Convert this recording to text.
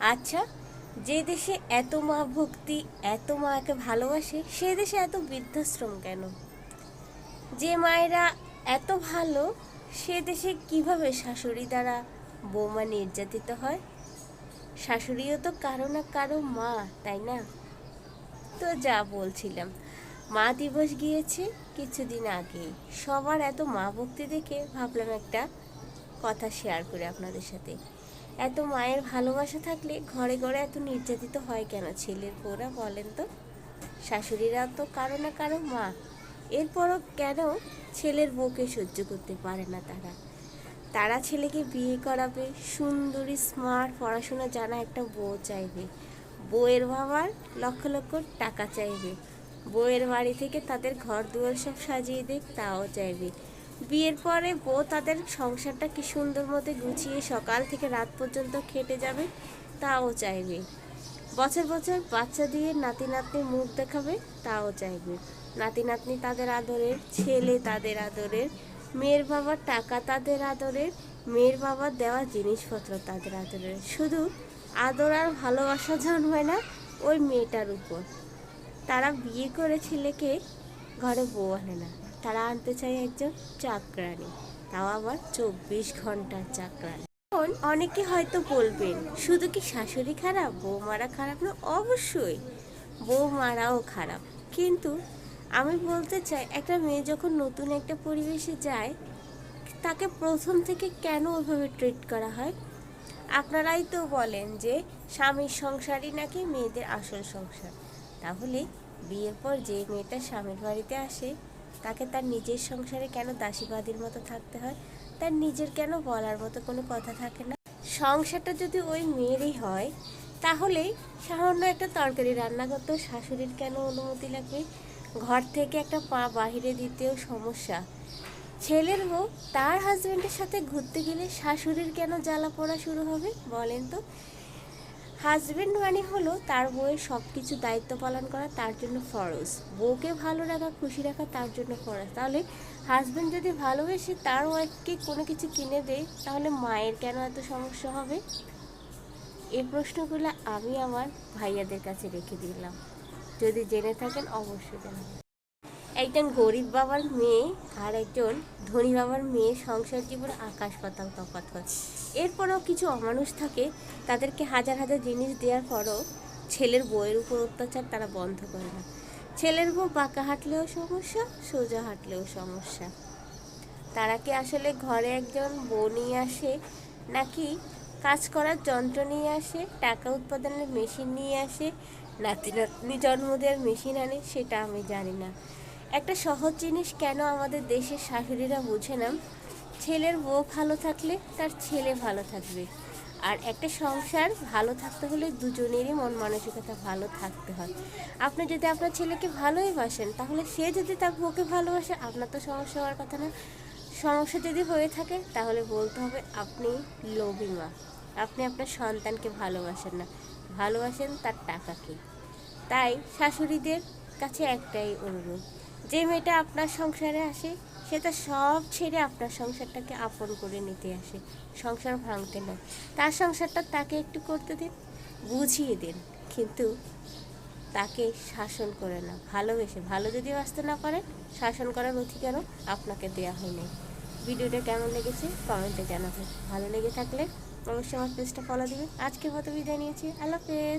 আচ্ছা যে দেশে এত মা ভক্তি, এত মাকে ভালোবাসে, সে দেশে এত বৃদ্ধাশ্রম কেন? যে মায়েরা এত ভালো, সে দেশে কীভাবে শাশুড়ি দ্বারা বৌমা নির্যাতিত হয়? শাশুড়িও তো কারও না কারও মা, তাই না? তো যা বলছিলাম, মা দিবস গিয়েছে কিছুদিন আগে। সবার এত মা ভক্তি দেখে ভাবলাম একটা কথা শেয়ার করি আপনাদের সাথে। এত মায়ের ভালোবাসা থাকলে ঘরে ঘরে এত নির্যাতিত হয় কেন? ছেলের পৌরা বলেন তো। শাশুড়িরা তো কারও না কারও মা। এরপরও কেন ছেলের বউকে সহ্য করতে পারে না তারা? তারা ছেলেকে বিয়ে করাবে, সুন্দরী স্মার্ট পড়াশোনা জানা একটা বউ চাইবে। বউয়ের বাবার লক্ষ লক্ষ টাকা চাইবে। বউয়ের বাড়ি থেকে তাদের ঘর দুয়ার সব সাজিয়ে দেখ তাও চাইবে। বিয়ের পরে বউ তাদের সংসারটা কি সুন্দর মতো গুছিয়ে সকাল থেকে রাত পর্যন্ত খেটে যাবে তাও চাইবে। বছর বছর বাচ্চা দিয়ে নাতি নাতনি মুখ দেখাবে তাও চাইবে। নাতি নাতনি তাদের আদরের, ছেলে তাদের আদরের, মেয়ের বাবার টাকা তাদের আদরের, মেয়ের বাবার দেওয়া জিনিসপত্র তাদের আদরের। শুধু আদর আর ভালোবাসা জন্মায় না ওই মেয়েটার উপর। তারা বিয়ে করে ছেলেকে ঘরে বউ আনে না। তারা আনতে চায় একজন চাকরানি। তাও আবার চব্বিশ ঘণ্টার চাকরানি। এখন অনেকে হয়তো বলবেন, শুধু কি শাশুড়ি খারাপ? বৌমারা খারাপ না? অবশ্যই, বৌমারাও খারাপ। কিন্তু আমি বলতে চাই, একটা মেয়ে যখন নতুন একটা পরিবেশে যায়, তাকে প্রথম থেকে কেন ওইভাবে ট্রিট করা হয়? আপনারাই তো বলেন যে, স্বামীর সংসারই নাকি মেয়েদের আসল সংসার। তাহলে বিয়ের পর যে মেয়েটা স্বামীর বাড়িতে আসে তাকে তার নিজের সংসারে কেন দাসীবাদীর মতো থাকতে হয়? তার নিজের কেন বলার মতো কোনো কথা থাকে না? সংসারটা যদি ওই মেয়েরই হয়, তাহলে সামান্য একটা তরকারি রান্না করতেও শাশুড়ির কেন অনুমতি লাগবে? ঘর থেকে একটা পা বাহিরে দিতেও সমস্যা। ছেলের বউ তার হাজব্যান্ডের সাথে ঘুরতে গেলে শাশুড়ির কেন জ্বালা পড়া শুরু হবে? বলেন তো। হাজবেন্ড মানে হলো তার বউয়ের সব কিছু দায়িত্ব পালন করা, তার জন্য ফরজ। বউকে ভালো রাখা, খুশি রাখা, তার জন্য ফরজ। তাহলে হাজবেন্ড যদি ভালোবেসে তার ওয়াইফকে কোনো কিছু কিনে দেয়, তাহলে মায়ের কেন এত সমস্যা হবে? এই প্রশ্নগুলো আমি আমার ভাইয়াদের কাছে রেখে দিলাম। যদি জেনে থাকেন অবশ্যই জানাবেন। একজন গরিব বাবার মেয়ে আর একজন ধনী বাবার মেয়ে সংসার জীবন আকাশ পাতাল তফাৎ হয়। এরপরও কিছু অমানুষ থাকে, তাদেরকে হাজার হাজার জিনিস দেওয়ার পরও ছেলের বউয়ের উপর অত্যাচার তারা বন্ধ করে না ছেলের বউ বাঁকা হাঁটলেও সমস্যা, সোজা হাঁটলেও সমস্যা। তারা কি আসলে ঘরে একজন বউ নিয়ে আসে, নাকি কাজ করার যন্ত্র নিয়ে আসে, টাকা উৎপাদনের মেশিন নিয়ে আসে নাতি নাতনি জন্ম দেওয়ার মেশিন আনে, সেটা আমি জানি না। একটা সহজ জিনিস কেন আমাদের দেশের শাশুড়িরা বোঝে না? ছেলের বউ ভালো থাকলে তার ছেলে ভালো থাকবে। আর একটা সংসার ভালো থাকতে হলে দুজনেরই মন মানসিকতা ভালো থাকতে হয়। আপনি যদি আপনার ছেলেকে ভালোই বাসেন তাহলে সে যদি তার বউকে ভালোবাসে, আপনার তো সমস্যা হওয়ার কথা না। সমস্যা যদি হয়ে থাকে, তাহলে বলতে হবে আপনি লোভী মা। আপনি আপনার সন্তানকে ভালোবাসেন না। ভালোবাসেন তার টাকাকে। তাই শাশুড়িদের কাছে একটাই অনুরোধ যে মেয়েটা আপনার সংসারে আসে, সে তো সব ছেড়ে আপনার সংসারটাকে আপন করে নিতে আসে। সংসার ভাঙতে নয় তার সংসারটা তাকে একটু করতে দিন, বুঝিয়ে দিন। কিন্তু তাকে শাসন করে না, ভালোবেসে। ভালো যদি বাঁচতে না পারে, শাসন করার অধিকারও আপনাকে দেওয়া হয়নি ভিডিওটা কেমন লেগেছে কমেন্টে জানাবেন। ভালো লেগে থাকলে অবশ্যই আমার পেজটা ফলো দিবেন। আজকে মতো বিদায় নিয়েছি। আল্লাহ হাফেজ।